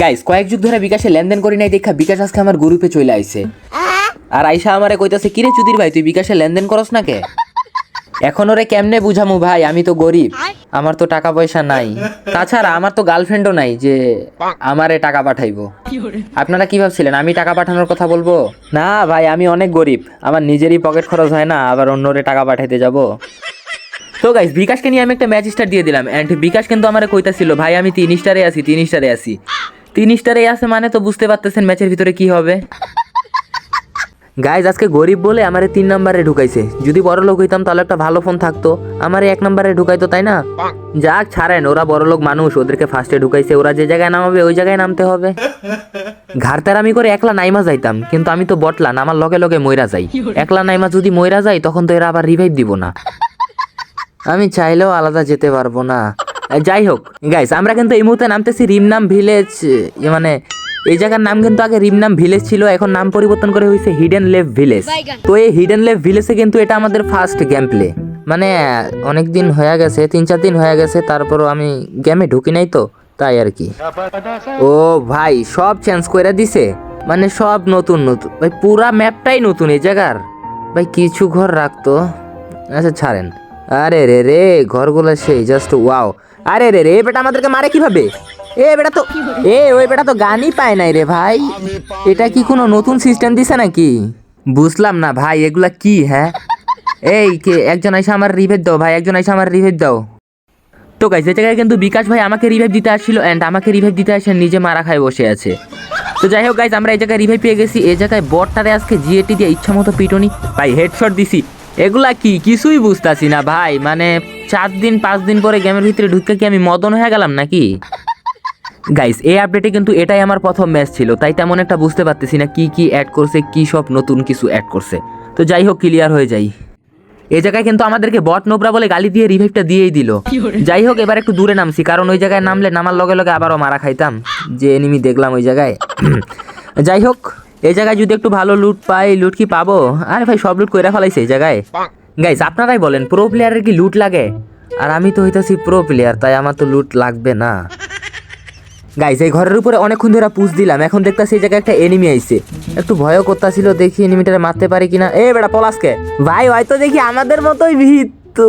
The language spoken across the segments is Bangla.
গাইস কয়েক যুগ ধরে বিকাশে লেনদেন করি নাই দেখা বিকাশ আজকে আমার গ্রুপে চলে আইছে। আর আইসা আমারে কইতাছে, কিরে চুদির ভাই, তুই বিকাশে লেনদেন করস না কে? এখন ওরে কেমনে বুঝামু ভাই, আমি তো গরিব, আমার তো টাকা পয়সা নাই। তাছাড়া আমার তো গার্লফ্রেন্ডও নাই যে আমারে টাকা পাঠাইবো। আপনারা কি ভাবছিলেন, আমি টাকা পাঠানোর কথা বলব? না ভাই, আমি অনেক গরিব, আমার নিজেরই পকেট খরচ হয় না, আবার অন্যরে টাকা পাঠাইতে যাব। তো গাইস বিকাশকে নিয়ে আমি একটা ম্যাচ স্টার দিয়ে দিলাম অ্যান্ড বিকাশ কিন্তু আমার কইতাছিল, ভাই, আমি তিন স্টারে আছি, তিন স্টারে আছি। তিন স্টারে আছে মানে তো বুঝতে পারতেছেন ম্যাচের ভিতরে কি হবে। গাইজ আজকে গরিব বলে আমারে তিন নম্বরে ঢুকাইছে। যদি বড় লোক হইতাম তাহলে একটা ভালো ফোন থাকতো। আমারে এক নম্বরে ঢুকাইতো, তাই না? যাক, ছাড়েন, ওরা বড় লোক মানুষ, ওদেরকে ফার্স্টে ঢুকাইছে। ওরা যে জায়গায় নামাবে, ওই জায়গায় নামতে হবে। ঘাড়তার আমি করে একলা নাইমা যাইতাম, কিন্তু আমি তো বটলা আমার লগে লগে ময়রা যাই। একলা নাইমা যদি ময়রা যাই তখন তো এরা আবার রিভাইভ দিব না। আমি চাইলেও আলাদা যেতে পারব না। যাই হোক গাইস আমরা কিন্তু এই মুহূর্তে নামতেছি রিমনাম ভিলেজ মানে এই জায়গার নাম কিন্তু আগে রিমনাম ভিলেজ ছিল, এখন নাম পরিবর্তন করে হয়েছে হিডেন লেভ ভিলেজ তো এই হিডেন লেভ ভিলেজে কিন্তু এটা আমাদের ফার্স্ট গেম প্লে মানে অনেক দিন হয়ে গেছে, তিন চার দিন হয়ে গেছে, তারপরও আমি গেমে ঢুকি নাই তো, তাই আর কি। ও ভাই, সব চেঞ্জ করে দিছে। মানে সব নতুন নতুন, ভাই, পুরা ম্যাপটাই নতুন এই জায়গার। ভাই, কিছু ঘর রাখতো। আচ্ছা ছাড়েন। আরে রে রে, ঘরগুলো সেই জাস্ট ওয়াও আরে রে রে বেটা আমাদেরকে মারে কীভাবে? এ বেটা তো, এ, ওই বেটা তো গানই পায় নাই রে ভাই। এটা কি কোনো নতুন সিস্টেম দিছে নাকি? বুঝলাম না ভাই, এগুলা কি হ্যাঁ? এই কে, একজন এসে আমার রিভেট দাও ভাই, একজন এসে আমার রিভেট দাও। তো এই জায়গায় কিন্তু বিকাশ ভাই আমাকে রিভাইভ দিতে আসছিল অ্যান্ড আমাকে রিভাইভ দিতে আসে, নিজে মারা খায় বসে আছে। তো যাই হোক গাইস আমরা এই জায়গায় রিভাইভ পেয়ে গেছি। এই জায়গায় বটটারে আজকে জিএটি দিয়ে ইচ্ছা মতো পিটনি। ভাই হেডশট দিছি। এগুলা কি? কিছুই বুঝতাছি না ভাই মানে চার দিন পাঁচ দিন পরে গেমের ভিতরে ঢুকে কি আমি মদন হয়ে গেলাম নাকি? গাইস এই আপডেটে কিন্তু এটাই আমার প্রথম ম্যাচ ছিল তাই তেমন একটা বুঝতে পারতেছি না কি কি অ্যাড করছে কি সব নতুন কিছু অ্যাড করছে। তো যাই হোক ক্লিয়ার হয়ে যাই। এই জায়গায় কিন্তু আমাদেরকে বট নোবরা বলে গালি দিয়ে রিভাইভটা দিয়েই দিল। যাই হোক এবার একটু দূরে নামছি কারণ ওই জায়গায় নামলে নামার লগে লগে আবারও মারা খাইতাম। যে এনিমি দেখলাম ওই জায়গায়। যাই হোক এই জায়গায় যদি একটু ভালো লুট পাই লুট কি পাবো? আরে ভাই সব লুট কইরা ফেলাইছে এই জায়গায়। গাইস আপনারাই বলেন প্রো প্লেয়ারের কি লুট লাগে? আর আমি তো হইতাছি প্রো প্লেয়ার তাই আমার তো লুট লাগবে না। গাইস এই ঘরের উপরে অনেকক্ষণ ধরে পুষ দিলাম এখন দেখতাছি এই জায়গায় একটা এনিমি আইছে। একটু ভয়ও করতাছিল দেখি এনিমিটারে মারতে পারি কিনা। এ বেটা পলাশকে। ভাই হয়তো দেখি আমাদের মতোই ভিত্তু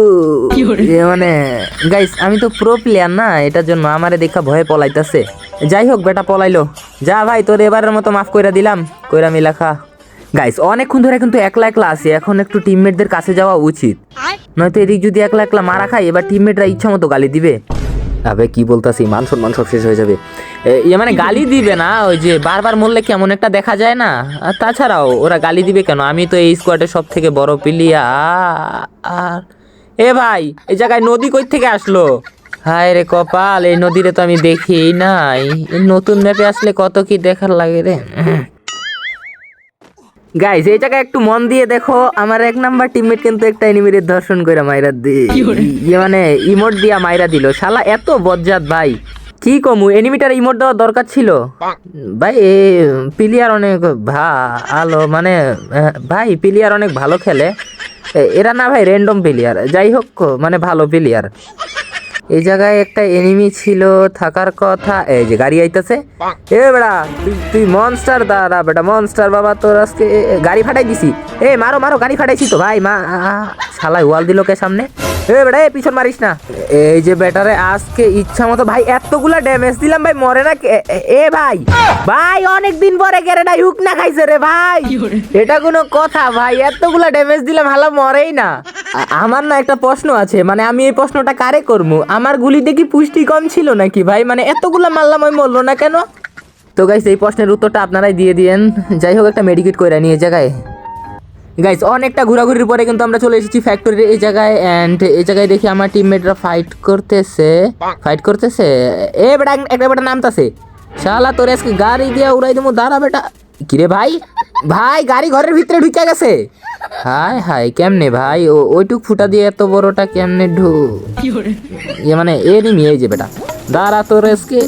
এ মানে গাইস আমি তো প্রো প্লেয়ার না এটার জন্য আমারে দেখা ভয়ে পলাইতাছে। যাই হোক বেটা পলাইলো। যা ভাই তোর এবারের মতো মাফ কইরা দিলাম। কইরা মিলাখা গাইস অনেকক্ষণ ধরে কিন্তু একলা একলা আছি এখন একটু টিমমেটদের কাছে যাওয়া উচিত। নয়তো এদিক যদি একলা একলা মারা খাই এবার টিমমেটরা ইচ্ছা মতো গালি দিবে। আবে কি বলতাছি মান সম্মান সব শেষ হয়ে যাবে। ইয়ে মানে গালি দিবে না ওই যে বারবার মরলে কেমন একটা দেখা যায় না? আর তাছাড়াও ওরা গালি দিবে কেন? আমি তো এই স্কোয়াডের সব থেকে বড় পিলিয়া আর এ ভাই এই জায়গায় নদী কই থেকে আসলো? হায় রে কপাল এই নদীরে তো আমি দেখি নাই। নতুন ম্যাপে আসলে কত কি দেখার লাগে রে? গাইস এই জায়গায় একটু মন দিয়ে দেখো আমার এক নাম্বার টিমমেট কিন্তু একটা এনিমির দর্শন করে মাইরা দি ইয়ে মানে ইমোট দিয়া মাইরা দিল। শালা এত বজ্জাত ভাই। কি কমু এনিমিটার ইমোট দেওয়ার দরকার ছিল? ভাই এ প্লেয়ার অনেক ভালো মানে ভাই প্লেয়ার অনেক ভালো খেলে। এরা না ভাই র্যান্ডম প্লেয়ার যাই হোক মানে ভালো প্লেয়ার এই জায়গায় একটা এনিমি ছিল থাকার কথা। এই যে গাড়ি আইতাছে। এ বেড়া তুই তুই মনস্টার দাঁড়া বেটা মনস্টার বাবা তোর আজকে গাড়ি ফাটাই দিছি। এ মারো মারো গাড়ি ফাটাইছি তো ভাই মা আ, ওয়াল দিল কে সামনে। এ বেটা এ পিছন মারিস না। এই যে বেটারে আজকে ইচ্ছা মতো ভাই এতগুলা ড্যামেজ দিলাম ভাই মরে না কে- এ, ভাই ভাই অনেক দিন পরে গেরেটা হুক না খাইছে রে ভাই। এটা কোনো কথা ভাই এতগুলা ড্যামেজ দিলাম হালা মরেই না। আমার না একটা প্রশ্ন আছে মানে আমি এই প্রশ্নটা কারে করব আমার গুলিতে কি পুষ্টি কম ছিল নাকি ভাই? মানে এতগুলা মারলাম ওই মরলো না কেন? তো গাইস এই প্রশ্নের উত্তরটা আপনারাই দিয়ে দিয়েন। যাই হোক, একটা মেডিকেট করে নিয়ে জায়গায় গাইস অনেকটা ঘোরাঘুরির পরে কিন্তু আমরা চলে এসেছি ফ্যাক্টরির এই জায়গায় অ্যান্ড এই জায়গায় দেখি আমার টিমমেটরা ফাইট করতেছে। ফাইট করতেছে? এ বেটা একটা বেটা নামতাছে। শালা, তোর আজকে গাড়ি দিয়ে উড়াই দেবো দাঁড়া বেটা। কিরে ভাই? ভাই, গাড়ি ঘরের ভিতরে ঢুকে গেছে। হাই হাই কেমনে ভাই? ও ওইটুক ফুটা দিয়ে এত বড়টা কেমনে ঢু? ইয়ে মানে এরই নিয়ে এই যে বেটা। দাঁড়া তো রেসকে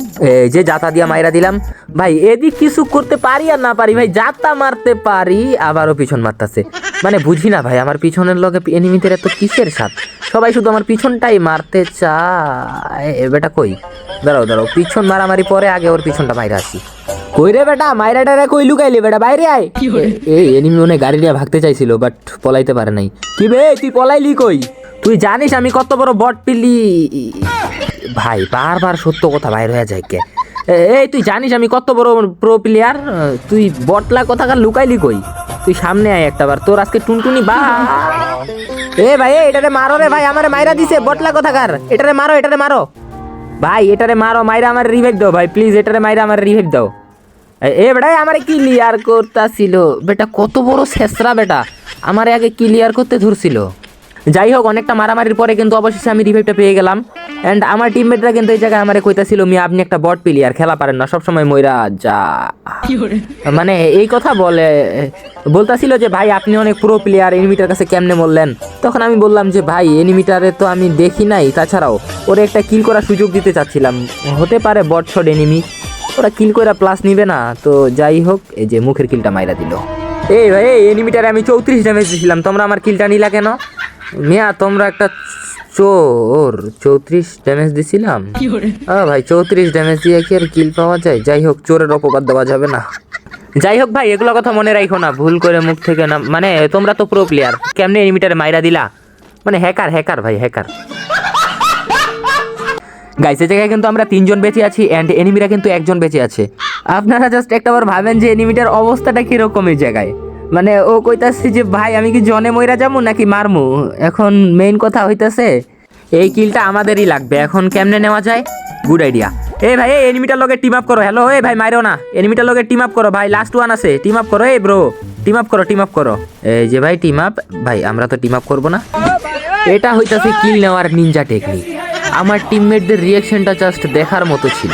এই যে জাতা দিয়া মাইরা দিলাম। ভাই এদিক কিছু করতে পারি আর না পারি? ভাই জাতা মারতে পারি আবারও পিছন মারতাছে। মানে বুঝি না ভাই আমার পিছনের লগে এনিমিদের এত কিসের সাথ? সবাই শুধু আমার পিছনটাই মারতে চায়। বেটা কই? দাঁড়াও দাঁড়াও পিছন মারামারি পরে আগে ওর পিছনটা মাইরা আসি। কই রে বেটা মাইরাটা রে কই লুকাইলি বেটা? বাইরে আয়। এই এনিমি মনে গাড়ি নিয়ে ভাগতে চাইছিল বাট পলাইতে পারে নাই। কি বে তুই পলাইলি কই? তুই জানিস আমি কত বড় বট পিলি? ভাই বারবার সত্য কথা বাইর হয়ে যায় কে? এ- এই তুই জানিস আমি কত বড় প্রো প্লেয়ার তুই বটলা কথাকার লুকাইলি কই? তুই সামনে আয় একটা বার তোর আজকে টুনটুনি বা এ ভাই এটারে মারো রে ভাই, আমারে মাইরা দিছে, বটলা কথাকার? এটারে মারো এটারে মারো। ভাই, এটারে মারো, মাইরা আমার রিভাইভ দাও ভাই প্লিজ এটারে মাইরা আমার রিভাইভ দাও। এ- বেটাই আমারে ক্লিয়ার করতাছিল। বেটা, কত বড় শেষরা বেটা, আমারে আগে ক্লিয়ার করতে ধরছিল। যাই হোক অনেকটা মারামারির পরে কিন্তু অবশেষে আমি রিভাইভটা পেয়ে গেলাম। অ্যান্ড আমার টিমমেটরা কিন্তু এই জায়গায় আমারে কইতাছিল মি আপনি একটা বট প্লেয়ার খেলা পারেন না সবসময় ময়রা যা। মানে এই কথা বলে বলতাছিল যে ভাই আপনি অনেক প্রো প্লেয়ার এনিমিটার কাছে কেমনে বললেন তখন আমি বললাম যে ভাই এনিমিটারে তো আমি দেখি নাই। তাছাড়াও ওরে একটা কিল করার সুযোগ দিতে চাচ্ছিলাম। হতে পারে বট শট এনিমি ওরা কিল করে প্লাস নিবে না। তো যাই হোক এই যে মুখের কিলটা মাইরা দিল। এই ভাই এই এনিমিটারে আমি চৌত্রিশ ড্যামেজ দিয়েছিলাম তোমরা আমার কিলটা নিলা কেন? মিয়া তোমরা একটা চোর চৌত্রিশ ড্যামেজ দিছিলাম। ও ভাই চৌত্রিশ ড্যামেজ দিয়ে কি আর কিল পাওয়া যায়? যাই হোক চোরের অপবাদ দেওয়া যাবে না। যাই হোক ভাই এগুলো কথা মনে রাখো না। ভুল করে মুখ থেকে না মানে তোমরা তো প্রো প্লেয়ার কেমনে এনিমিটারে মাইরা দিলা? মানে হ্যাকার হ্যাকার ভাই হ্যাকার গাইসের জায়গায় কিন্তু আমরা তিনজন বেঁচে আছি অ্যান্ড এনিমিরা কিন্তু একজন বেঁচে আছে। আপনারা জাস্ট একটা বার ভাবেন যে এনিমিটার অবস্থাটা কীরকম এই জায়গায়? মানে ও কইতাছে যে, ভাই, আমি কি জনে মইরা যাব নাকি মারমু? এখন মেইন কথা হইতাছে, এই কিলটা আমাদেরই লাগবে। এখন কেমনে নেওয়া যায়? গুড আইডিয়া এ ভাই, এই এনিমিটার লগে টিম আপ করো। হ্যালো এ ভাই মারো না। এনিমিটার লগে টিম আপ করো। ভাই লাস্ট ওয়ান আছে। টিম আপ করো। এই ব্রো টিম আপ করো টিম আপ করো। এই যে ভাই টিম আপ ভাই, আমরা তো টিম আপ করব না। এটা হইতাছে কিল নেওয়ার নিনজা টেকনিক আমার টিমমেটদের রিয়াকশনটা জাস্ট দেখার মতো ছিল।